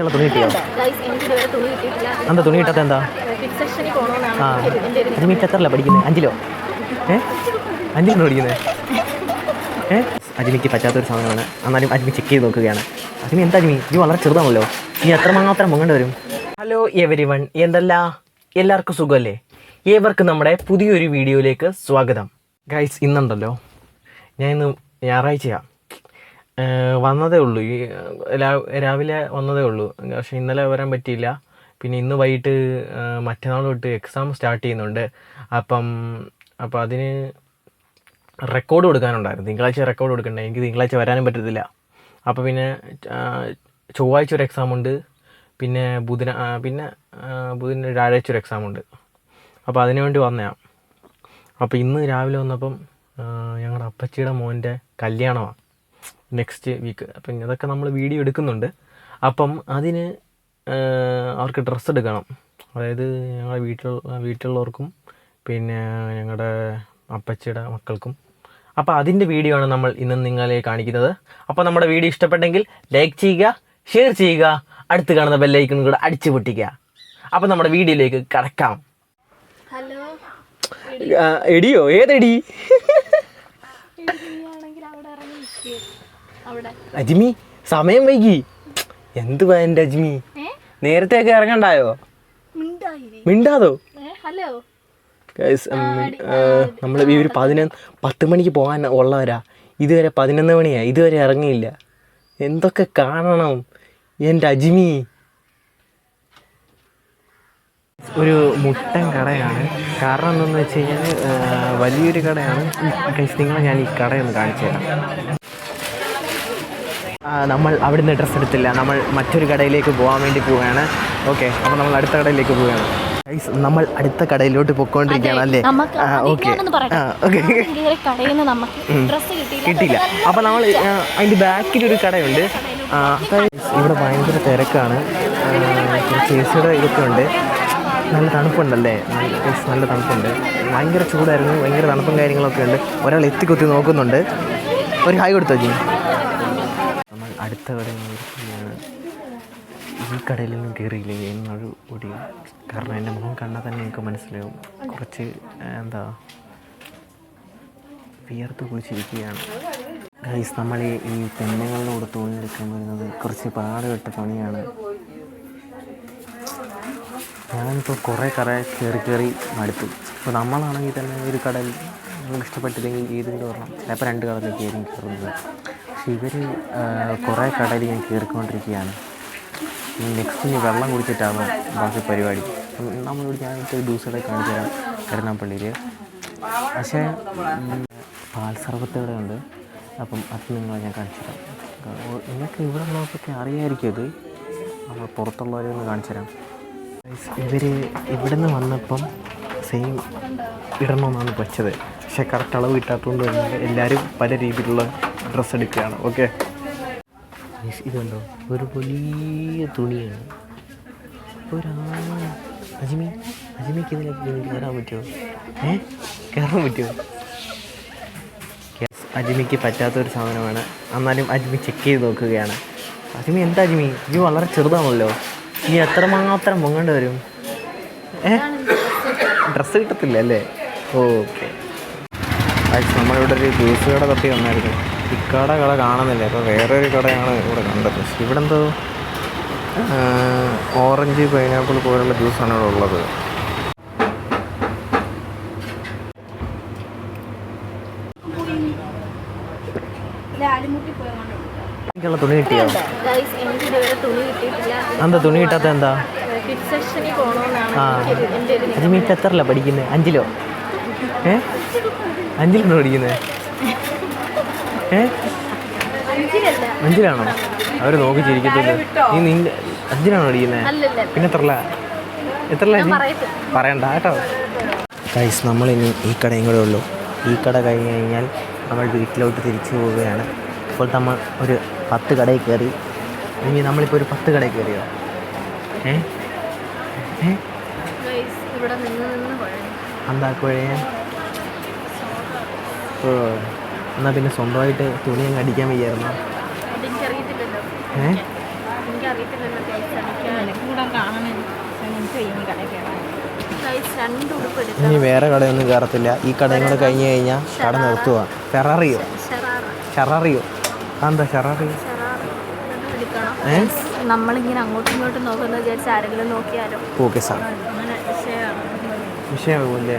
എനിക്കുള്ള തുണി കിട്ടിയോ? എന്താ തുണി കിട്ടാത്ത എന്താ? ആ. എന്റെ മീറ്റ് അജ്മി എത്രല്ല പഠിക്കുന്നത് അഞ്ചിലോ? ഏ? അഞ്ചിലാണോ പഠിക്കുന്നത് ഏ? അജ്മിക്ക് പറ്റാത്തൊരു സാധനമാണ്. എന്നാലും അജ്മി ചെക്ക് ചെയ്ത് നോക്കുകയാണ്. അജ്മി എന്താ അജ്മി? ഇത് വളരെ ചെറുതാണല്ലോ. നീ എത്രമാത്രം മുങ്ങേണ്ടി വരും? ഹലോ എവരി വൺ എന്തല്ല? എല്ലാവർക്കും സുഖമല്ലേ? ഏവർക്കും നമ്മുടെ പുതിയൊരു വീഡിയോയിലേക്ക് സ്വാഗതം. ഗൈസ് ഇന്നുണ്ടല്ലോ. ഞാൻ ഇന്ന് ഞായറാഴ്ചയാണ് വന്നതേ ഉള്ളൂ. ഈ രാവിലെ വന്നതേ ഉള്ളൂ. പക്ഷെ ഇന്നലെ വരാൻ പറ്റിയില്ല. പിന്നെ ഇന്ന് വൈകിട്ട് മറ്റന്നാൾ തൊട്ട് എക്സാം സ്റ്റാർട്ട് ചെയ്യുന്നുണ്ട്. അപ്പം അപ്പം അതിന് റെക്കോർഡ് കൊടുക്കാനുണ്ടായിരുന്നു. തിങ്കളാഴ്ച റെക്കോർഡ് കൊടുക്കണ്ടേ? എനിക്ക് തിങ്കളാഴ്ച വരാനും പറ്റത്തില്ല. അപ്പോൾ പിന്നെ ചൊവ്വാഴ്ച ഒരു എക്സാം ഉണ്ട്. പിന്നെ ബുധന പിന്നെ ബുധന വ്യാഴാഴ്ച ഒരു എക്സാം ഉണ്ട്. അപ്പോൾ അതിനു വേണ്ടി വന്നതാണ് അപ്പോൾ ഇന്ന് രാവിലെ വന്നപ്പം ഞങ്ങളുടെ അപ്പച്ചിയുടെ മോന്റെ കല്യാണമാണ് നെക്സ്റ്റ് വീക്ക് അപ്പം ഇതൊക്കെ നമ്മൾ വീഡിയോ എടുക്കുന്നുണ്ട്. അപ്പം അതിന് അവർക്ക് ഡ്രസ്സ് എടുക്കണം. അതായത് ഞങ്ങളുടെ വീട്ടിൽ വീട്ടിലുള്ളവർക്കും പിന്നെ ഞങ്ങളുടെ അപ്പച്ചിയുടെ മക്കൾക്കും. അപ്പോൾ അതിന്റെ വീഡിയോ ആണ് നമ്മൾ ഇന്ന് നിങ്ങളെ കാണിക്കുന്നത്. അപ്പോൾ നമ്മുടെ വീഡിയോ ഇഷ്ടപ്പെട്ടെങ്കിൽ ലൈക്ക് ചെയ്യുക ഷെയർ ചെയ്യുക. അടുത്ത് കാണുന്ന ബെല്ലൈക്കൺ കൂടെ അടിച്ചു പൊട്ടിക്കുക. അപ്പോൾ നമ്മുടെ വീഡിയോയിലേക്ക് കടക്കാം. ഹലോ എടിയോ? ഏതെടി? അജ്മി സമയം വൈകി. എന്ത് എന്റെ അജ്മി? നേരത്തെ ഒക്കെ ഇറങ്ങണ്ടായോ? മിണ്ടാതോ? നമ്മൾ ഹലോ. നമ്മൾ ഈ ഒരു പതിനൊന്ന് പത്ത് മണിക്ക് പോകാൻ ഉള്ളവരാ. ഇതുവരെ പതിനൊന്ന് മണിയാ ഇതുവരെ ഇറങ്ങിയില്ല. എന്തൊക്കെ കാണണം? എന്റെ അജ്മി. ഒരു മുട്ടൻ കടയാണ്. കാരണം എന്തെന്ന് വെച്ച് കഴിഞ്ഞാൽ വലിയൊരു കടയാണ്. ഗൈസ് നിങ്ങളെ ഞാൻ ഈ കടയൊന്ന് കാണിച്ചു തരാം നമ്മൾ അവിടുന്ന് ഡ്രസ്സ് എടുത്തില്ല. നമ്മൾ മറ്റൊരു കടയിലേക്ക് പോകാൻ വേണ്ടി പോവുകയാണ്. ഓക്കെ അപ്പോൾ നമ്മൾ അടുത്ത കടയിലേക്ക് പോവുകയാണ്. നമ്മൾ അടുത്ത കടയിലോട്ട് പൊക്കോണ്ടിരിക്കുകയാണ് അല്ലേ? ഓക്കെ കിട്ടിയില്ല. അപ്പൊ അപ്പോൾ നമ്മൾ അതിന്റെ ബാക്കിലൊരു കടയുണ്ട്. ആ, ഇവിടെ ഭയങ്കര തിരക്കാണ്. ചേച്ചിയുടെ ഇതൊക്കെ ഉണ്ട്. നല്ല തണുപ്പുണ്ടല്ലേ? നല്ല നല്ല തണുപ്പുണ്ട്. ഭയങ്കര ചൂടായിരുന്നു. ഭയങ്കര തണുപ്പും കാര്യങ്ങളൊക്കെ ഉണ്ട്. ഒരാൾ എത്തിക്കൊത്തി നോക്കുന്നുണ്ട്. ഒരു ഹായ് കൊടുത്തോ ജി? അടുത്ത കടയിൽ നോക്കിയാണ് ഈ കടയിലൊന്നും കയറിയില്ല എന്നൊരു ഒരു കാരണം എന്റെ മുഖം കണ്ടാൽ തന്നെ എനിക്ക് മനസ്സിലാവും. കുറച്ച് എന്താ വിയർത്ത് കുളിച്ചിരിക്കുകയാണ്. ഗൈസ് നമ്മൾ ഈ പെണ്ണുങ്ങളിലൂടെ തുണിയെടുക്കാൻ വരുന്നത് കുറച്ച് പാടുപെട്ട പണിയാണ്. ഞാനിപ്പോൾ കുറേ കറ കയറി കയറി മടുത്തു. ഇപ്പോൾ നമ്മളാണെങ്കിൽ തന്നെ ഒരു കടൽ നമുക്ക് ഇഷ്ടപ്പെട്ടില്ലെങ്കിൽ ഏതെങ്കിലും ഒരെണ്ണം. ചിലപ്പോൾ രണ്ട് കടലിലേക്ക് ഏതെങ്കിലും കയറുന്നത്. പക്ഷെ ഇവർ കുറേ കടയിൽ ഞാൻ കയറിക്കൊണ്ടിരിക്കുകയാണ്. നെക്സ്റ്റ് ഇനി വെള്ളം കുടിച്ചിട്ടാണ് ബാക്കി പരിപാടി? നമ്മൾ ഞാനിട്ട് ദിവസമൊക്കെ കാണിച്ചു തരാം. കരുനാപ്പള്ളിയിൽ പക്ഷേ പാൽ സർബത്ത് ഇവിടെ ഉണ്ട്. അപ്പം അത് നിങ്ങളെ ഞാൻ കാണിച്ചു തരാം. നിങ്ങൾക്ക് ഇവിടെ ഉള്ളവർക്കൊക്കെ അറിയാമായിരിക്കും അത് നമ്മൾ പുറത്തുള്ളവരെ ഒന്ന് കാണിച്ചു തരാം. ഇവർ ഇവിടെ നിന്ന് വന്നപ്പം സെയിം ഇടണമെന്നാണ് വെച്ചത്. പക്ഷേ കറക്റ്റ് അളവ് കിട്ടാത്തതുകൊണ്ട് എല്ലാവരും പല രീതിയിലുള്ള ഡ്രസ്സ് എടുക്കുകയാണ്. ഓക്കെ ഇതുണ്ടോ? ഒരു വലിയ തുണിയാണ്. ഒരാ അജ്മി അജ്മിക്ക് ഇതിലേക്ക് കയറാൻ പറ്റുമോ? ഏ? കയറാൻ പറ്റുമോ? അജ്മിക്ക് പറ്റാത്തൊരു സാധനമാണ്. എന്നാലും അജ്മി ചെക്ക് ചെയ്ത് നോക്കുകയാണ്. അജ്മി എന്താ അജ്മി? നീ വളരെ ചെറുതാണല്ലോ. നീ എത്രമാത്രം പൊങ്ങേണ്ടി വരും? ഏ? ഡ്രസ്സ് കിട്ടത്തില്ല അല്ലേ? ഓക്കെ നമ്മളിവിടെ ഒരു ജ്യൂസ് കട തട്ടി വന്നായിരുന്നു. ഇക്കട കട കാണുന്നില്ല? അപ്പോൾ വേറൊരു കടയാണ് ഇവിടെ കണ്ടത്. പക്ഷെ ഇവിടെ എന്തോ ഓറഞ്ച് പൈനാപ്പിൾ പോലുള്ള ജ്യൂസാണ് ഇവിടെ ഉള്ളത്. എനിക്കുള്ള തുണി കിട്ടിയോ? എന്താ തുണി കിട്ടാത്ത എന്താ? ആ എന്റെ ഒരു അജ്മി എത്രല്ല പഠിക്കുന്നത് അഞ്ചിലോ? ഏ? അഞ്ചിലോ പഠിക്കുന്നത് ഏ? അഞ്ചിലാണോ? അവർ നോക്കി ചിരിക്കത്തില്ല? നീ നിന്റെ അഞ്ചിലാണോ അടിക്കുന്നത് പിന്നെ എത്രല്ല? എത്രല്ല പറയണ്ട കേട്ടോ. ഗൈസ് നമ്മളിനി ഈ കടയും കൂടെ ഉള്ളൂ. ഈ കട കഴിഞ്ഞ് കഴിഞ്ഞാൽ നമ്മൾ വീട്ടിലോട്ട് തിരിച്ചു പോവുകയാണ്. ഇപ്പോൾ നമ്മൾ ഒരു പത്ത് കടയിൽ കയറി. ഇനി നമ്മളിപ്പോൾ ഒരു പത്ത് കടയിൽ കയറിയോ? ഏ? ഏ? ഗൈസ് ഇവിടെ നിന്ന് നിന്ന് പോയത് എന്താക്കുവഴേ ഓ. എന്നാൽ പിന്നെ സ്വന്തമായിട്ട് തുണി അങ്ങ് അടിക്കാൻ വയ്യായിരുന്നോ? അതെനിക്കറിയത്തില്ലല്ലോ. ഏ? എനിക്കറിയത്തില്ല പറ്റത്തില്ലല്ലോ ഗൈസ് അടിക്കാൻ കൂടെ കാണണം. എനിക്ക് കഴിയുമ്പോൾ കടയിൽ കയറാൻ ഗൈസ് രണ്ട് ഉടുപ്പ് ഇനി വേറെ കടയൊന്നും കയറത്തില്ല. ഈ കടയും കൂടെ കഴിഞ്ഞ് കഴിഞ്ഞാൽ കട നിർത്തുക. ഫെറാറിയോ ഷെറാറിയോ എന്താ അതെന്താ ഷറാറിയോ നമ്മളിങ്ങനെ അങ്ങോട്ടും ഇങ്ങോട്ടും നോക്കുന്ന വിചാരിച്ച് ആരെങ്കിലും നോക്കിയാലോ? Okay sir. വിഷയമാകുമല്ലേ